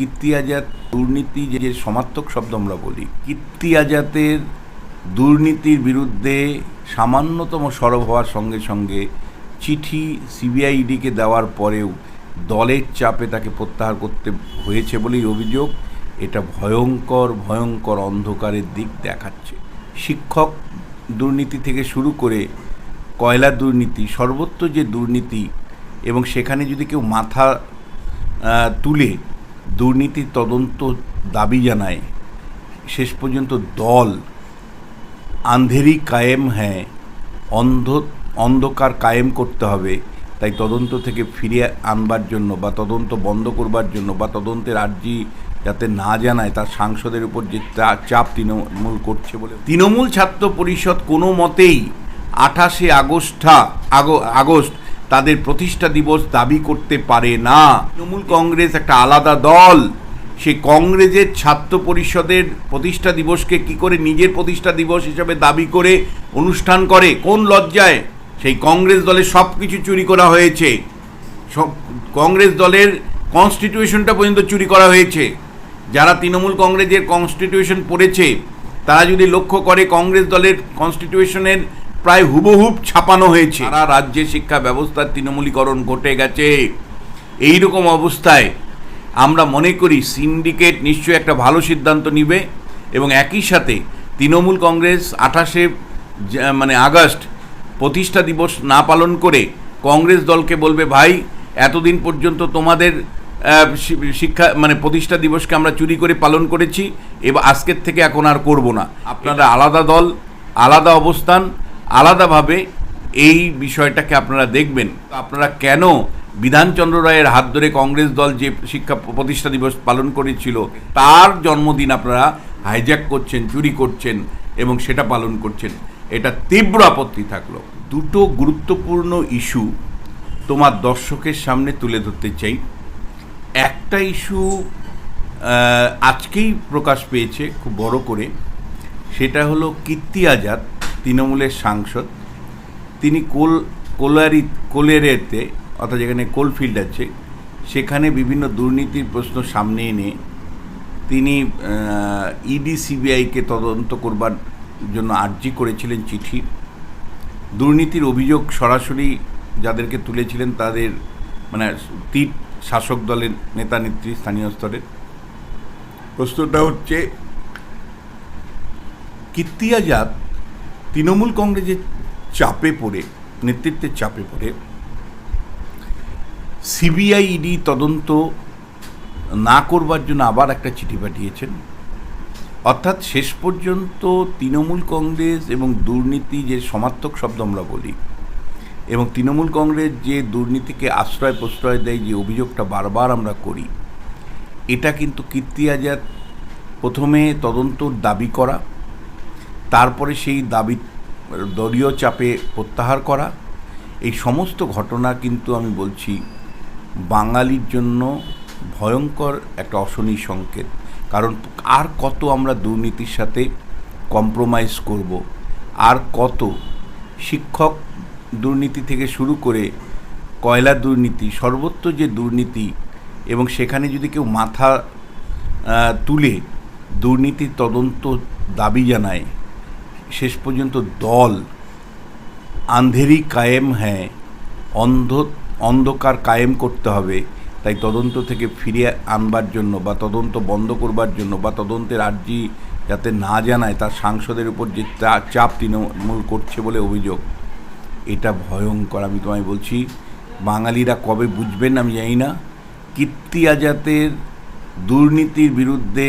কীর্তি আজাদ দুর্নীতি যে সমার্থক শব্দ আমরা বলি কীর্তি আজাদের দুর্নীতির বিরুদ্ধে সামান্যতম সরব হওয়ার সঙ্গে সঙ্গে চিঠি সিবিআইডিকে দেওয়ার পরেও দলের চাপে তাকে প্রত্যাহার করতে হয়েছে বলেই অভিযোগ। এটা ভয়ঙ্কর ভয়ঙ্কর অন্ধকারের দিক দেখাচ্ছে। শিক্ষক দুর্নীতি থেকে শুরু করে কয়লা দুর্নীতি সর্বত্র যে দুর্নীতি এবং সেখানে যদি কেউ মাথা তুলে দুর্নীতির তদন্ত দাবি জানায়। শেষ পর্যন্ত দল আন্ধেরি কায়েম হ্যাঁ অন্ধ, অন্ধকার কায়েম করতে হবে। তাই তদন্ত থেকে ফিরিয়ে আনবার জন্য বা তদন্ত বন্ধ করবার জন্য বা তদন্তের আর্জি যাতে না জানায়, তার সাংসদের উপর যে চাপ তৃণমূল করছে বলে। তৃণমূল ছাত্র পরিষদ কোনো মতেই আঠাশে আগস্টা, আগ- আগস্ট তাদের প্রতিষ্ঠা দিবস দাবি করতে পারে না। তৃণমূল কংগ্রেস একটা আলাদা দল। সে কংগ্রেসের ছাত্র পরিষদের প্রতিষ্ঠা দিবসকে কি করে নিজের প্রতিষ্ঠা দিবস হিসাবে দাবি করে অনুষ্ঠান করে? কোন লজ্জায়? সেই কংগ্রেস দলের সব কিছু চুরি করা হয়েছে। সব কংগ্রেস দলের কনস্টিটিউশনটা পর্যন্ত চুরি করা হয়েছে। যারা তৃণমূল কংগ্রেসের কনস্টিটিউশন পড়েছে, তারা যদি লক্ষ্য করে কংগ্রেস দলের কনস্টিটিউশনের প্রায় হুবহুব ছাপানো হয়েছে। সারা রাজ্যে শিক্ষা ব্যবস্থার তৃণমূলীকরণ ঘটে গেছে। এই রকম অবস্থায় আমরা মনে করি সিন্ডিকেট নিশ্চয়ই একটা ভালো সিদ্ধান্ত নিবে এবং একই সাথে তৃণমূল কংগ্রেস আঠাশে মানে আগস্ট প্রতিষ্ঠা দিবস না পালন করে কংগ্রেস দলকে বলবে, ভাই, এতদিন পর্যন্ত তোমাদের শিক্ষা মানে প্রতিষ্ঠা দিবসকে আমরা চুরি করে পালন করেছি, এবার আজকের থেকে এখন আর করব না। আপনারা আলাদা দল, আলাদা অবস্থান আলাদাভাবে এই বিষয়টাকে আপনারা দেখবেন। আপনারা কেন বিধানচন্দ্র রায়ের হাত ধরে কংগ্রেস দল যে শিক্ষা প্রতিষ্ঠা দিবস পালন করেছিল, তার জন্মদিন আপনারা হাইজ্যাক করছেন, চুরি করছেন এবং সেটা পালন করছেন। এটা তীব্র আপত্তি থাকল। দুটো গুরুত্বপূর্ণ ইস্যু তোমার দর্শকের সামনে তুলে ধরতে চাই। একটা ইস্যু আজকেই প্রকাশ পেয়েছে খুব বড় করে, সেটা হলো কীর্তি আজাদ তৃণমূলের সাংসদ। তিনি কোল, কোলারি, কোলেরেতে, অর্থাৎ যেখানে কোলফিল্ড আছে, সেখানে বিভিন্ন দুর্নীতির প্রশ্ন সামনে এনে তিনি ইডি সিবিআইকে তদন্ত করবার জন্য আর্জি করেছিলেন চিঠি। দুর্নীতির অভিযোগ সরাসরি যাদেরকে তুলেছিলেন তাদের মানে তীর শাসক দলের নেতা নেত্রী স্থানীয় স্তরের প্রশ্নটা হচ্ছে কীর্তি আজাদ তৃণমূল কংগ্রেসের চাপে পড়ে, নেতৃত্বের চাপে পড়ে, সিবিআই ইডি তদন্ত না করবার জন্য আবার একটা চিঠি পাঠিয়েছেন। অর্থাৎ শেষ পর্যন্ত তৃণমূল কংগ্রেস এবং দুর্নীতি যে সমার্থক শব্দ আমরা বলি, এবং তৃণমূল কংগ্রেস যে দুর্নীতিকে আশ্রয় প্রশ্রয় দেয়, যে অভিযোগটা বারবার আমরা করি, এটা কিন্তু কীর্তি আজাদ প্রথমে তদন্তর দাবি করা তারপরে সেই দাবি, দলীয় চাপে প্রত্যাহার করা। এই সমস্ত ঘটনা কিন্তু আমি বলছি বাঙালির জন্য ভয়ঙ্কর একটা অশনি সংকেত। কারণ আর কত আমরা দুর্নীতির সাথে কম্প্রোমাইজ করব? আর কত শিক্ষক দুর্নীতি থেকে শুরু করে কয়লা দুর্নীতি, সর্বত্র যে দুর্নীতি এবং সেখানে যদি কেউ মাথা তুলে দুর্নীতির তদন্ত দাবি জানায় পর্যন্ত দল আন্ধেরি কায়েম হ্যাঁ অন্ধ অন্ধকার কায়েম করতে হবে। তাই তদন্ত থেকে ফিরিয়ে আনবার জন্য বা তদন্ত বন্ধ করবার জন্য বা তদন্তের আর্জি যাতে না জানায় তার সাংসদের উপর যে চাপ তৃণমূল করছে বলে অভিযোগ। এটা ভয়ঙ্কর, আমি তোমায় বলছি। বাঙালিরা কবে বুঝবেন আমি জানি না। কীর্তি আজাতের দুর্নীতির বিরুদ্ধে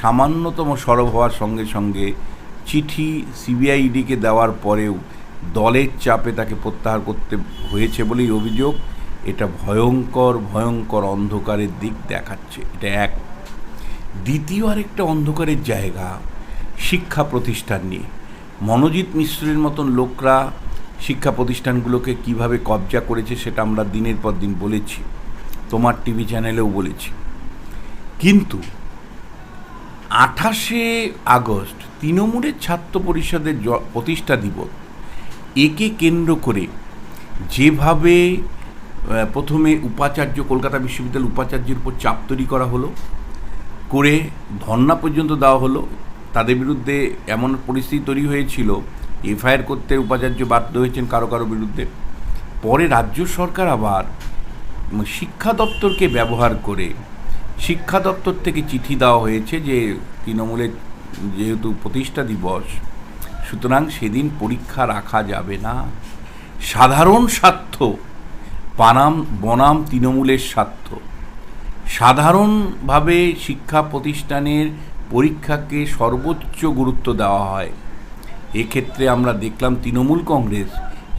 সামান্যতম সরব হওয়ার সঙ্গে সঙ্গে চিঠি সিবিআইডিকে দেওয়ার পরেও দলের চাপে তাকে প্রত্যাহার করতে হয়েছে বলেই অভিযোগ। এটা ভয়ঙ্কর ভয়ঙ্কর অন্ধকারের দিক দেখাচ্ছে। এটা এক। দ্বিতীয় আরেকটা অন্ধকারের জায়গা, শিক্ষা প্রতিষ্ঠান নিয়ে। মনোজিৎ মিশ্রের মতন লোকরা শিক্ষা প্রতিষ্ঠানগুলোকে কীভাবে কবজা করেছে সেটা আমরা দিনের পর দিন বলেছি, তোমার টিভি চ্যানেলেও বলেছি। কিন্তু আঠাশে আগস্ট তৃণমূলের ছাত্র পরিষদের প্রতিষ্ঠা দিবস। একে কেন্দ্র করে যেভাবে প্রথমে উপাচার্য, কলকাতা বিশ্ববিদ্যালয়ের উপাচার্যের উপর চাপ তৈরি করা হলো, করে ধর্না পর্যন্ত দেওয়া হলো। তাদের বিরুদ্ধে এমন পরিস্থিতি তৈরি হয়েছিল, এফআইআর করতে উপাচার্য বাধ্য হয়েছেন কারও কারও বিরুদ্ধে। পরে রাজ্য সরকার আবার শিক্ষা দপ্তরকে ব্যবহার করে, শিক্ষা দপ্তর থেকে চিঠি দেওয়া হয়েছে যে তৃণমূলের যেহেতু প্রতিষ্ঠা দিবস, সুতরাং সেদিন পরীক্ষা রাখা যাবে না। সাধারণ স্বার্থ, পানাম বনাম তৃণমূলের স্বার্থ। সাধারণভাবে শিক্ষা প্রতিষ্ঠানের পরীক্ষাকে সর্বোচ্চ গুরুত্ব দেওয়া হয়। এক্ষেত্রে আমরা দেখলাম তৃণমূল কংগ্রেস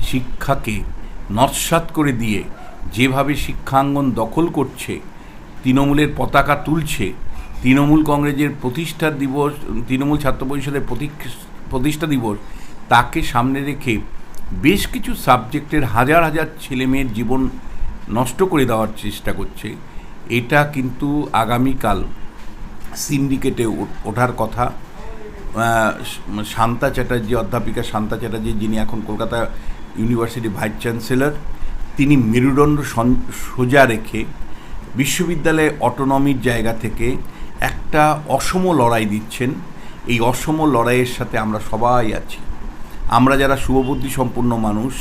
শিক্ষাকে নস্বাত করে দিয়ে যেভাবে শিক্ষাঙ্গন দখল করছে, তৃণমূলের পতাকা তুলছে তৃণমূল কংগ্রেসের প্রতিষ্ঠা দিবস, তৃণমূল ছাত্র পরিষদের প্রতিষ্ঠা দিবস তাকে সামনে রেখে বেশ কিছু সাবজেক্টের হাজার হাজার ছেলেমেয়ের জীবন নষ্ট করে দেওয়ার চেষ্টা করছে। এটা কিন্তু আগামীকাল সিন্ডিকেটে ওঠার কথা। শান্তা চ্যাটার্জি, অধ্যাপিকা শান্তা চ্যাটার্জি, যিনি এখন কলকাতা ইউনিভার্সিটি ভাইস চ্যান্সেলর, তিনি মেরুদণ্ড সোজা রেখে বিশ্ববিদ্যালয়ে অটোনমির জায়গা থেকে একটা অসম লড়াই দিচ্ছেন। এই অসম লড়াইয়ের সাথে আমরা সবাই আছি। আমরা যারা শুভবুদ্ধি সম্পন্ন মানুষ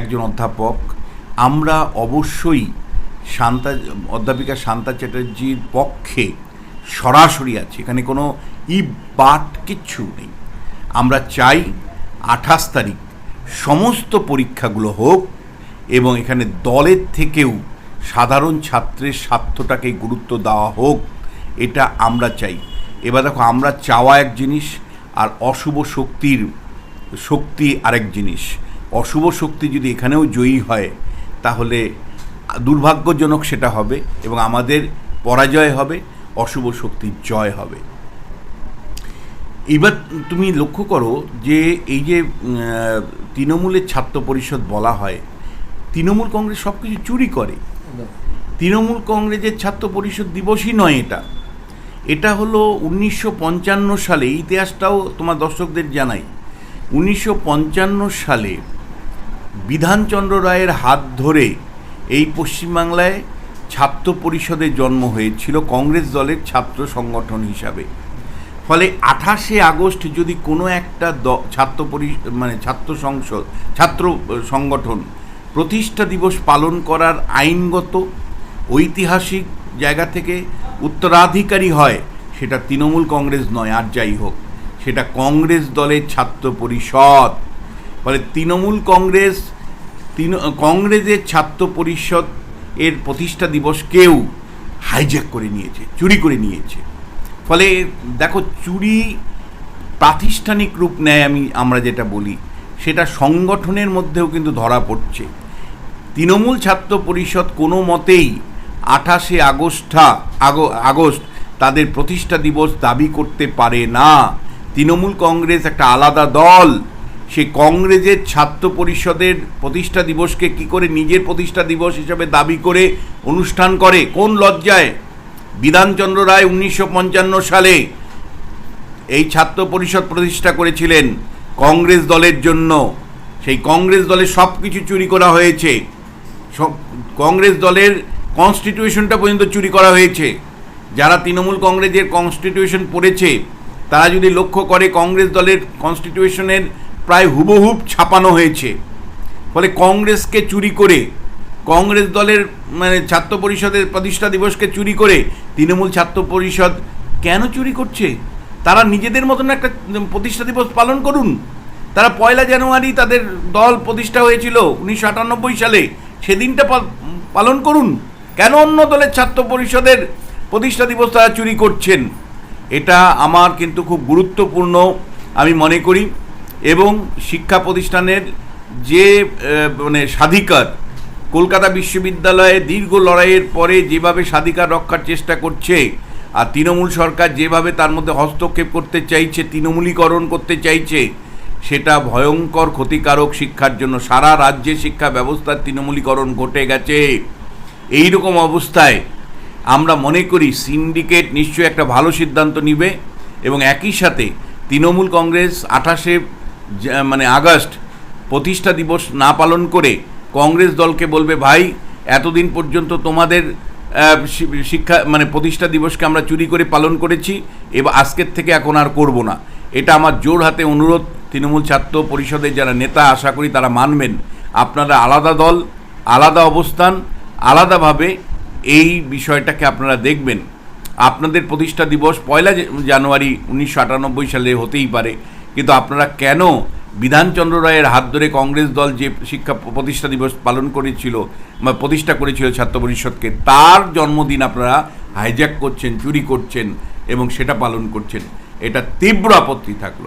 একজন অধ্যাপক, আমরা অবশ্যই শান্তা, অধ্যাপিকা শান্তা চ্যাটার্জির পক্ষে সরাসরি আছি। এখানে কোনো ই বাট কিচ্ছু নেই। আমরা চাই আঠাশ তারিখ সমস্ত পরীক্ষাগুলো হোক এবং এখানে দলের থেকেও সাধারণ ছাত্রের স্বার্থটাকে গুরুত্ব দেওয়া হোক। এটা আমরা চাই। এবার দেখো আমরা চাওয়া এক জিনিস আর অশুভ শক্তির শক্তি আরেক জিনিস। অশুভ শক্তি যদি এখানেও জয়ী হয় তাহলে দুর্ভাগ্যজনক সেটা হবে এবং আমাদের পরাজয় হবে অশুভ শক্তির জয় হবে। এবার তুমি লক্ষ্য করো যে এই যে তৃণমূলের ছাত্র পরিষদ বলা হয় তৃণমূল কংগ্রেস সব কিছু চুরি করে। তৃণমূল কংগ্রেসের ছাত্র পরিষদ দিবসই নয় এটা। এটা হলো উনিশশো পঞ্চান্ন সালে, ইতিহাসটাও তোমার দর্শকদের জানাই। উনিশশো পঞ্চান্ন সালে বিধানচন্দ্র রায়ের হাত ধরে এই পশ্চিমবাংলায় ছাত্র পরিষদের জন্ম হয়েছিল কংগ্রেস দলের ছাত্র সংগঠন হিসাবে। ফলে আঠাশে আগস্ট যদি কোনো একটা দ, ছাত্র পরি মানে ছাত্র সংসদ, ছাত্র সংগঠন প্রতিষ্ঠা দিবস পালন করার আইনগত, ঐতিহাসিক জায়গা থেকে উত্তরাধিকারী হয়, সেটা তৃণমূল কংগ্রেস নয়, আর যাই হোক, সেটা কংগ্রেস দলের ছাত্র পরিষদ। ফলে তৃণমূল কংগ্রেস তৃণ কংগ্রেসের ছাত্র পরিষদ এর প্রতিষ্ঠা দিবসকেও হাইজ্যাক করে নিয়েছে, চুরি করে নিয়েছে। ফলে দেখো, চুরি প্রাতিষ্ঠানিক রূপ নেয় আমি, আমরা যেটা বলি, সেটা সংগঠনের মধ্যেও কিন্তু ধরা পড়ছে। তৃণমূল ছাত্র পরিষদ কোনো মতেই আঠাশে আগস্টা, আগ- আগস্ট তাদের প্রতিষ্ঠা দিবস দাবি করতে পারে না। তৃণমূল কংগ্রেস একটা আলাদা দল। সে কংগ্রেসের ছাত্র পরিষদের প্রতিষ্ঠা দিবসকে কি করে নিজের প্রতিষ্ঠা দিবস হিসাবে দাবি করে অনুষ্ঠান করে? কোন লজ্জায়? বিধানচন্দ্র রায় উনিশশো পঞ্চান্ন সালে এই ছাত্র পরিষদ প্রতিষ্ঠা করেছিলেন কংগ্রেস দলের জন্য। সেই কংগ্রেস দলের সব কিছু চুরি করা হয়েছে। সব, কংগ্রেস দলের কনস্টিটিউশনটা পর্যন্ত চুরি করা হয়েছে। যারা তৃণমূল কংগ্রেসের কনস্টিটিউশন পড়েছে, তারা যদি লক্ষ্য করে কংগ্রেস দলের কনস্টিটিউশনের প্রায় হুবহুব ছাপানো হয়েছে। ফলে কংগ্রেসকে চুরি করে, কংগ্রেস দলের মানে ছাত্র পরিষদের প্রতিষ্ঠা দিবসকে চুরি করে তৃণমূল ছাত্র পরিষদ কেন চুরি করছে? তারা নিজেদের মতন একটা প্রতিষ্ঠা দিবস পালন করুন। তারা পয়লা জানুয়ারি তাদের দল প্রতিষ্ঠা হয়েছিল উনিশশো আটানব্বই সালে। সেদিনটা পালন করুন। কেন অন্য দলের ছাত্র পরিষদের প্রতিষ্ঠা দিবস তারা চুরি করছেন? এটা আমার কিন্তু খুব গুরুত্বপূর্ণ আমি মনে করি এবং শিক্ষা প্রতিষ্ঠানের যে মানে স্বাধিকার, কলকাতা বিশ্ববিদ্যালয়ে দীর্ঘ লড়াইয়ের পরে যেভাবে স্বাধিকার রক্ষার চেষ্টা করছে আর তৃণমূল সরকার যেভাবে তার মধ্যে হস্তক্ষেপ করতে চাইছে, তৃণমূলীকরণ করতে চাইছে, সেটা ভয়ঙ্কর ক্ষতিকারক শিক্ষার জন্য সারা রাজ্যে শিক্ষা ব্যবস্থার তৃণমূলীকরণ ঘটে গেছে। এই রকম অবস্থায় আমরা মনে করি সিন্ডিকেট নিশ্চয়ই একটা ভালো সিদ্ধান্ত নিবে এবং একই সাথে তৃণমূল কংগ্রেস আঠাশে মানে আগস্ট প্রতিষ্ঠা দিবস না পালন করে কংগ্রেস দলকে বলবে, ভাই, এতদিন পর্যন্ত তোমাদের শিক্ষা মানে প্রতিষ্ঠা দিবসকে আমরা চুরি করে পালন করেছি এবার আজকের থেকে এখন আর করব না। এটা আমার জোর হাতে অনুরোধ। তৃণমূল ছাত্র পরিষদের যারা নেতা, আশা করি তারা মানবেন। আপনারা আলাদা দল, আলাদা অবস্থান আলাদাভাবে এই বিষয়টাকে আপনারা দেখবেন। আপনাদের প্রতিষ্ঠা দিবস পয়লা জানুয়ারি উনিশশো আটানব্বই সালে হতেই পারে, কিন্তু আপনারা কেন বিধানচন্দ্র রায়ের হাত ধরে কংগ্রেস দল যে শিক্ষা প্রতিষ্ঠা দিবস পালন করেছিল বা প্রতিষ্ঠা করেছিল ছাত্র পরিষদকে, তার জন্মদিন আপনারা হাইজ্যাক করছেন, চুরি করছেন এবং সেটা পালন করছেন। এটা তীব্র আপত্তি থাকল।